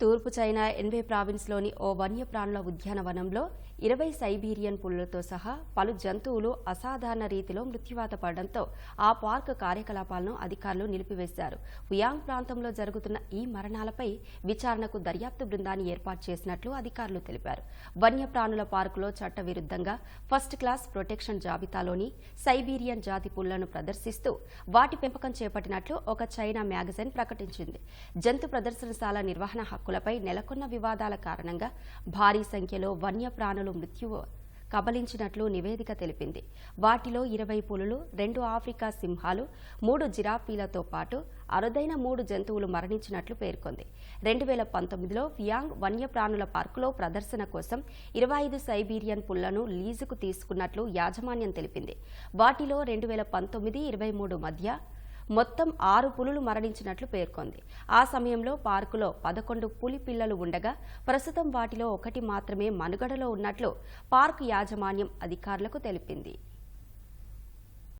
తూర్పు China anyway ప్రావిన్స్లోని ఓ వన్యప్రాణుల ఉద్యానవనంలో ఇరవై సైబీరియన్ పులులతో సహా పలు జంతువులు అసాధారణ రీతిలో మృత్యువాత పడడంతో ఆ పార్క్ కార్యకలాపాలను అధికారులు నిలిపివేశారు. హుయాంగ్ ప్రాంతంలో జరుగుతున్న ఈ మరణాలపై విచారణకు దర్యాప్తు బృందాన్ని ఏర్పాటు చేసినట్లు అధికారులు తెలిపారు. వన్యప్రాణుల పార్కులో చట్టవిరుద్ధంగా ఫస్ట్ క్లాస్ ప్రొటెక్షన్ జాబితాలోని సైబీరియన్ జాతి పులులను ప్రదర్శిస్తూ వాటి పెంపకం చేపట్టినట్లు ఒక చైనా మ్యాగజైన్ ప్రకటించింది. జంతు ప్రదర్శనశాల నిర్వహణ హక్కులపై నెలకొన్న వివాదాల కారణంగా భారీ సంఖ్యలో వన్యప్రాణులు మృత్యువు కబలించినట్లు నివేదిక తెలిపింది. వాటిలో ఇరవై పులులు రెండు ఆఫ్రికా సింహాలు మూడు జిరాఫీలతో పాటు అరుదైన మూడు జంతువులు మరణించినట్లు పేర్కొంది. రెండు వేల పంతొమ్మిదిలో వియాంగ్ వన్యప్రాణుల పార్కులో ప్రదర్శన కోసం ఇరవై ఐదు సైబీరియన్ పుల్లను లీజుకు తీసుకున్నట్లు యాజమాన్యం తెలిపింది. వాటిలో రెండు వేల పంతొమ్మిది ఇరవై మూడు మధ్య మొత్తం ఆరు పులులు మరణించినట్లు పేర్కొంది. ఆ సమయంలో పార్కులో పదకొండు పులి పిల్లలు ఉండగా ప్రస్తుతం వాటిలో ఒకటి మాత్రమే మనుగడలో ఉన్నట్లు పార్కు యాజమాన్యం అధికారులకు తెలిపింది.